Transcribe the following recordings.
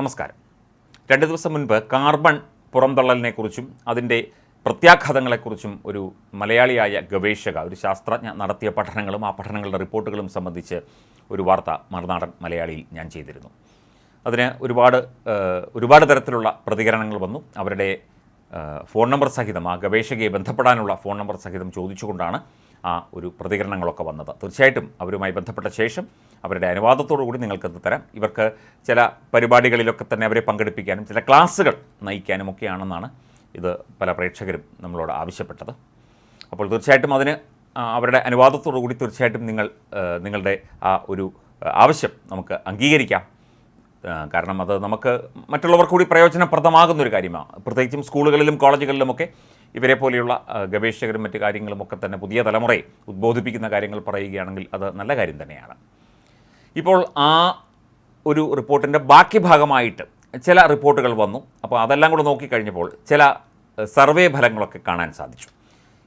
നമസ്കാരം. രണ്ട് ദിവസം മുൻപ് കാർബൺ പുറന്തള്ളലിനെക്കുറിച്ചും അതിന്റെ പ്രത്യാഘാതങ്ങളെക്കുറിച്ചും ഒരു മലയാളിയായ ഗവേഷക ഒരു ശാസ്ത്രജ്ഞ നടത്തിയ പഠനങ്ങളും ആ പഠനങ്ങളുടെ റിപ്പോർട്ടുകളും സംബന്ധിച്ച് ഒരു വാർത്ത മറുനാടൻ മലയാളിയിൽ ഞാൻ ചെയ്തിരുന്നു. അതിന് ഒരുപാട് ഒരുപാട് തരത്തിലുള്ള പ്രതികരണങ്ങൾ വന്നു. അവരുടെ ഫോൺ നമ്പർ സഹിതം ആ ഗവേഷകയെ ബന്ധപ്പെടാനുള്ള ഫോൺ നമ്പർ സഹിതം ചോദിച്ചുകൊണ്ടാണ് ആ ഒരു പ്രതികരണങ്ങളൊക്കെ വന്നത്. തീർച്ചയായിട്ടും അവരുമായി ബന്ധപ്പെട്ട ശേഷം അവരുടെ അനുവാദത്തോടു കൂടി നിങ്ങൾക്കത് തരാം. ഇവർക്ക് ചില പരിപാടികളിലൊക്കെ തന്നെ അവരെ പങ്കെടുപ്പിക്കാനും ചില ക്ലാസ്സുകൾ നയിക്കാനും ഒക്കെയാണെന്നാണ് ഇത് പല പ്രേക്ഷകരും നമ്മളോട് ആവശ്യപ്പെട്ടത്. അപ്പോൾ തീർച്ചയായിട്ടും അതിന് അവരുടെ അനുവാദത്തോടു കൂടി തീർച്ചയായിട്ടും നിങ്ങൾ നിങ്ങളുടെ ആ ഒരു ആവശ്യം നമുക്ക് അംഗീകരിക്കാം. കാരണം അത് നമുക്ക് മറ്റുള്ളവർക്ക് കൂടി പ്രയോജനപ്രദമാകുന്ന ഒരു കാര്യമാണ് പ്രത്യേകിച്ചും സ്കൂളുകളിലും കോളേജുകളിലുമൊക്കെ ഇവരെ പോലെയുള്ള ഗവേഷകരും മറ്റു കാര്യങ്ങളും ഒക്കെ തന്നെ പുതിയ തലമുറയെ ഉദ്ബോധിപ്പിക്കുന്ന കാര്യങ്ങൾ പറയുകയാണെങ്കിൽ അത് നല്ല കാര്യം തന്നെയാണ്. ഇപ്പോൾ ആ ഒരു റിപ്പോർട്ടിന്റെ ബാക്കി ഭാഗമായിട്ട് ചില റിപ്പോർട്ടുകൾ വന്നു. അപ്പോൾ അതെല്ലാം കൂടെ നോക്കിക്കഴിഞ്ഞപ്പോൾ ചില സർവേ ഫലങ്ങളൊക്കെ കാണാൻ സാധിച്ചു.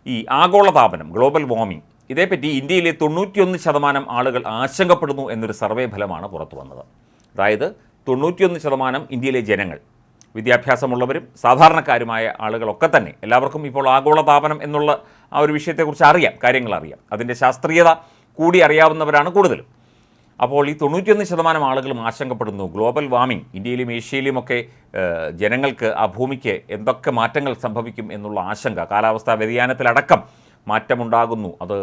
ഈ ആഗോളതാപനം ഗ്ലോബൽ വാർമിംഗ് ഇതേപ്പറ്റി ഇന്ത്യയിലെ തൊണ്ണൂറ്റിയൊന്ന് ശതമാനം ആളുകൾ ആശങ്കപ്പെടുന്നു എന്നൊരു സർവേ ഫലമാണ് പുറത്തു വന്നത്. അതായത് തൊണ്ണൂറ്റിയൊന്ന് ശതമാനം ഇന്ത്യയിലെ ജനങ്ങൾ വിദ്യാഭ്യാസമുള്ളവരും സാധാരണക്കാരുമായ ആളുകളൊക്കെ തന്നെ എല്ലാവർക്കും ഇപ്പോൾ ആഗോളതാപനം എന്നുള്ള ആ ഒരു വിഷയത്തെക്കുറിച്ച് അറിയാം കാര്യങ്ങൾ അറിയാം അതിന്റെ ശാസ്ത്രീയത കൂടി അറിയാവുന്നവരാണ് കൂടുതലും. അപ്പോൾ ഈ തൊണ്ണൂറ്റിയൊന്ന് ശതമാനം ആളുകളും ആശങ്കപ്പെടുന്നു. ഗ്ലോബൽ വാർമിംഗ് ഇന്ത്യയിലും ഏഷ്യയിലുമൊക്കെ ജനങ്ങൾക്ക് ആ ഭൂമിക്ക് എന്തൊക്കെ മാറ്റങ്ങൾ സംഭവിക്കും എന്നുള്ള ആശങ്ക കാലാവസ്ഥാ വ്യതിയാനത്തിലടക്കം മാറ്റമുണ്ടാകുന്നു. അത്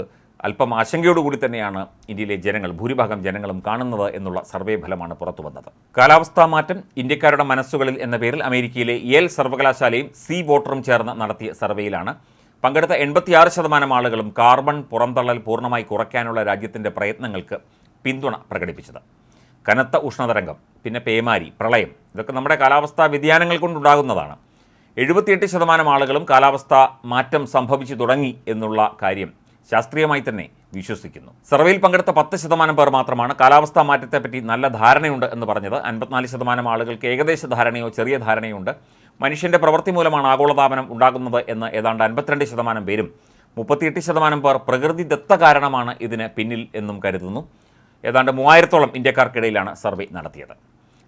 അല്പം ആശങ്കയോടുകൂടി തന്നെയാണ് ഇന്ത്യയിലെ ജനങ്ങൾ ഭൂരിഭാഗം ജനങ്ങളും കാണുന്നത് എന്നുള്ള സർവേ ഫലമാണ് പുറത്തു വന്നത് കാലാവസ്ഥാ മാറ്റം ഇന്ത്യക്കാരുടെ മനസ്സുകളിൽ എന്ന പേരിൽ അമേരിക്കയിലെ യേൽ സർവകലാശാലയും സി വോട്ടറും ചേർന്ന് നടത്തിയ സർവേയിലാണ്. പങ്കെടുത്ത എൺപത്തിയാറ് ശതമാനം ആളുകളും കാർബൺ പുറന്തള്ളൽ പൂർണമായി കുറയ്ക്കാനുള്ള രാജ്യത്തിന്റെ പ്രയത്നങ്ങൾക്ക് പിന്തുണ പ്രകടിപ്പിച്ചത്. കനത്ത ഉഷ്ണതരംഗം പിന്നെ പേമാരി പ്രളയം ഇതൊക്കെ നമ്മുടെ കാലാവസ്ഥാ വ്യതിയാനങ്ങൾ കൊണ്ടുണ്ടാകുന്നതാണ്. എഴുപത്തിയെട്ട് ശതമാനം ആളുകളും കാലാവസ്ഥ മാറ്റം സംഭവിച്ചു തുടങ്ങി എന്നുള്ള കാര്യം ശാസ്ത്രീയമായി തന്നെ വിശ്വസിക്കുന്നു. സർവേയിൽ പങ്കെടുത്ത പത്ത് ശതമാനം പേർ മാത്രമാണ് കാലാവസ്ഥാ മാറ്റത്തെപ്പറ്റി നല്ല ധാരണയുണ്ട് എന്ന് പറഞ്ഞത്. അൻപത്തിനാല് ശതമാനം ആളുകൾക്ക് ഏകദേശ ധാരണയോ ചെറിയ ധാരണയോ ഉണ്ട് മനുഷ്യന്റെ പ്രവൃത്തി മൂലമാണ് ആഗോളതാപനം ഉണ്ടാകുന്നത് എന്ന് ഏതാണ്ട് അൻപത്തിരണ്ട് ശതമാനം പേരും മുപ്പത്തിയെട്ട് ശതമാനം പേർ പ്രകൃതിദത്ത കാരണമാണ് ഇതിന് പിന്നിൽ എന്നും കരുതുന്നു. ഏതാണ്ട് മൂവായിരത്തോളം ഇന്ത്യക്കാർക്കിടയിലാണ് സർവേ നടത്തിയത്.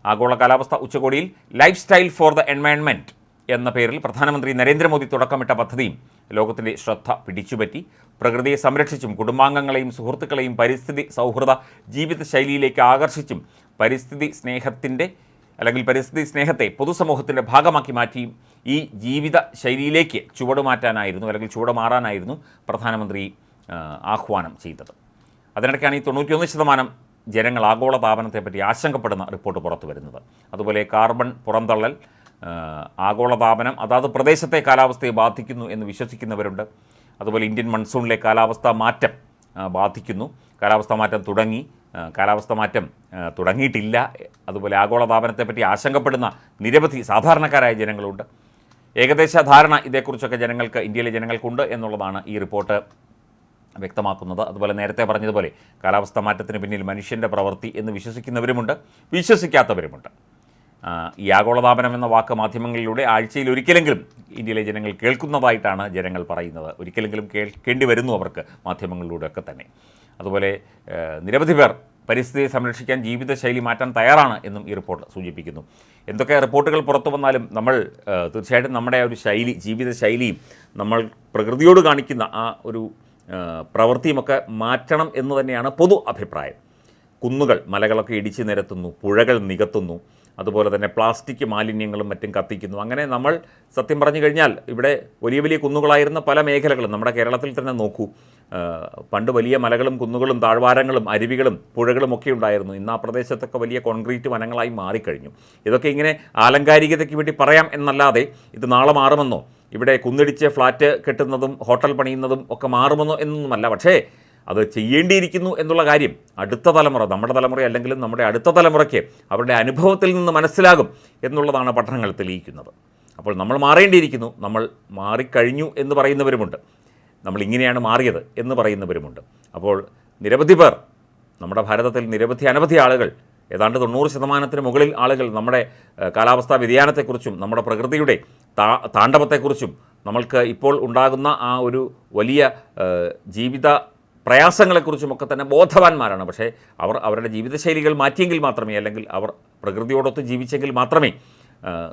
ആഗോള കാലാവസ്ഥ ഉച്ചകോടിയിൽ lifestyle for the environment എന്ന പേരിൽ പ്രധാനമന്ത്രി നരേന്ദ്രമോദി തുടക്കമിട്ട പദ്ധതിയും ലോകത്തിന്റെ ശ്രദ്ധ പിടിച്ചുപറ്റി. പ്രകൃതിയെ സംരക്ഷിച്ചും കുടുംബാംഗങ്ങളെയും സുഹൃത്തുക്കളെയും പരിസ്ഥിതി സൗഹൃദ ജീവിതശൈലിയിലേക്ക് ആകർഷിച്ചും പരിസ്ഥിതി സ്നേഹത്തിന്റെ അല്ലെങ്കിൽ പരിസ്ഥിതി സ്നേഹത്തെ പൊതുസമൂഹത്തിന്റെ ഭാഗമാക്കി മാറ്റിയും ഈ ജീവിത ശൈലിയിലേക്ക് ചുവടുമാറ്റാനായിരുന്നു അല്ലെങ്കിൽ ചുവടുമാറാനായിരുന്നു പ്രധാനമന്ത്രി ആഹ്വാനം ചെയ്തത്. അതിനിടയ്ക്കാണ് ഈ തൊണ്ണൂറ്റിയൊന്ന് ശതമാനം ജനങ്ങൾ ആഗോള താപനത്തെപ്പറ്റി ആശങ്കപ്പെടുന്ന റിപ്പോർട്ട് പുറത്തു വരുന്നത്. അതുപോലെ കാർബൺ പുറന്തള്ളൽ ആഗോള ആഗോളതാപനം അതാത് പ്രദേശത്തെ കാലാവസ്ഥയെ ബാധിക്കുന്നു എന്ന് വിശ്വസിക്കുന്നവരുണ്ട്. അതുപോലെ ഇന്ത്യൻ മൺസൂണിലെ കാലാവസ്ഥാ മാറ്റം ബാധിക്കുന്നു. കാലാവസ്ഥാ മാറ്റം തുടങ്ങി കാലാവസ്ഥാ മാറ്റം തുടങ്ങിയിട്ടില്ല. അതുപോലെ ആഗോളതാപനത്തെപ്പറ്റി ആശങ്കപ്പെടുന്ന നിരവധി സാധാരണക്കാരായ ജനങ്ങളുണ്ട്. ഏകദേശ ധാരണ ഇതേക്കുറിച്ചൊക്കെ ജനങ്ങൾക്ക് ഇന്ത്യയിലെ ജനങ്ങൾക്കുണ്ട് എന്നുള്ളതാണ് ഈ റിപ്പോർട്ട് വ്യക്തമാക്കുന്നത്. അതുപോലെ നേരത്തെ പറഞ്ഞതുപോലെ കാലാവസ്ഥ മാറ്റത്തിന് പിന്നിൽ മനുഷ്യന്റെ പ്രവൃത്തി എന്ന് വിശ്വസിക്കുന്നവരുമുണ്ട് വിശ്വസിക്കാത്തവരുമുണ്ട്. ഈ ആഗോളതാപനം എന്ന വാക്ക് മാധ്യമങ്ങളിലൂടെ ആഴ്ചയിൽ ഒരിക്കലെങ്കിലും ഇന്ത്യയിലെ ജനങ്ങൾ കേൾക്കുന്നതായിട്ടാണ് ജനങ്ങൾ പറയുന്നത്. ഒരിക്കലെങ്കിലും കേൾക്കേണ്ടി വരുന്നു അവർക്ക് മാധ്യമങ്ങളിലൂടെയൊക്കെ തന്നെ. അതുപോലെ നിരവധി പേർ പരിസ്ഥിതിയെ സംരക്ഷിക്കാൻ ജീവിതശൈലി മാറ്റാൻ തയ്യാറാണ് എന്നും ഈ റിപ്പോർട്ട് സൂചിപ്പിക്കുന്നു. എന്തൊക്കെ റിപ്പോർട്ടുകൾ പുറത്തു വന്നാലും നമ്മൾ തീർച്ചയായിട്ടും നമ്മുടെ ആ ഒരു ശൈലി ജീവിതശൈലിയും നമ്മൾ പ്രകൃതിയോട് കാണിക്കുന്ന ആ ഒരു പ്രവൃത്തിയുമൊക്കെ മാറ്റണം എന്ന് തന്നെയാണ് പൊതു അഭിപ്രായം. കുന്നുകൾ മലകളൊക്കെ ഇടിച്ചു നിരത്തുന്നു പുഴകൾ നികത്തുന്നു അതുപോലെ തന്നെ പ്ലാസ്റ്റിക് മാലിന്യങ്ങളും മറ്റും കത്തിക്കുന്നു. അങ്ങനെ നമ്മൾ സത്യം പറഞ്ഞു കഴിഞ്ഞാൽ ഇവിടെ വലിയ വലിയ കുന്നുകളായിരുന്ന പല മേഖലകളും നമ്മുടെ കേരളത്തിൽ തന്നെ നോക്കൂ പണ്ട് വലിയ മലകളും കുന്നുകളും താഴ്വാരങ്ങളും അരുവികളും പുഴകളും ഒക്കെ ഉണ്ടായിരുന്നു. ഇന്ന് ആ പ്രദേശത്തൊക്കെ വലിയ കോൺക്രീറ്റ് വനങ്ങളായി മാറിക്കഴിഞ്ഞു. ഇതൊക്കെ ഇങ്ങനെ ആലങ്കാരികതയ്ക്ക് വേണ്ടി പറയാം എന്നല്ലാതെ ഇത് നാളെ മാറുമെന്നോ? ഇവിടെ കുന്നിടിച്ച് ഫ്ലാറ്റ് കെട്ടുന്നതും ഹോട്ടൽ പണിയുന്നതും ഒക്കെ മാറുമെന്നോ എന്നൊന്നുമല്ല. പക്ഷേ അത് ചെയ്യേണ്ടിയിരിക്കുന്നു എന്നുള്ള കാര്യം അടുത്ത തലമുറ നമ്മുടെ തലമുറ അല്ലെങ്കിലും നമ്മുടെ അടുത്ത തലമുറയ്ക്ക് അവരുടെ അനുഭവത്തിൽ നിന്ന് മനസ്സിലാകും എന്നുള്ളതാണ് പഠനങ്ങൾ തെളിയിക്കുന്നത്. അപ്പോൾ നമ്മൾ മാറേണ്ടിയിരിക്കുന്നു നമ്മൾ മാറിക്കഴിഞ്ഞു എന്ന് പറയുന്നവരുമുണ്ട്. നമ്മൾ ഇങ്ങനെയാണ് മാറിയത് എന്ന് പറയുന്നവരുമുണ്ട്. അപ്പോൾ നിരവധി പേർ നമ്മുടെ ഭാരതത്തിൽ നിരവധി അനവധി ആളുകൾ ഏതാണ്ട് തൊണ്ണൂറ് ശതമാനത്തിന് മുകളിൽ ആളുകൾ നമ്മുടെ കാലാവസ്ഥാ വ്യതിയാനത്തെക്കുറിച്ചും നമ്മുടെ പ്രകൃതിയുടെ താ താണ്ഡവത്തെക്കുറിച്ചും നമ്മൾക്ക് ഇപ്പോൾ ഉണ്ടാകുന്ന ആ ഒരു വലിയ ജീവിത പ്രയാസങ്ങളെക്കുറിച്ചുമൊക്കെ തന്നെ ബോധവാന്മാരാണ്. പക്ഷേ അവർ അവരുടെ ജീവിതശൈലികൾ മാറ്റിയെങ്കിൽ മാത്രമേ അല്ലെങ്കിൽ അവർ പ്രകൃതിയോടൊത്ത് ജീവിച്ചെങ്കിൽ മാത്രമേ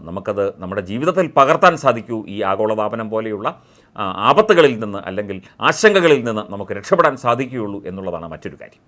നമുക്കത് നമ്മുടെ ജീവിതത്തിൽ പകർത്താൻ സാധിക്കൂ. ഈ ആഗോളതാപനം പോലെയുള്ള ആപത്തുകളിൽ നിന്ന് അല്ലെങ്കിൽ ആശങ്കകളിൽ നിന്ന് നമുക്ക് രക്ഷപ്പെടാൻ സാധിക്കുകയുള്ളൂ എന്നുള്ളതാണ് മറ്റൊരു കാര്യം.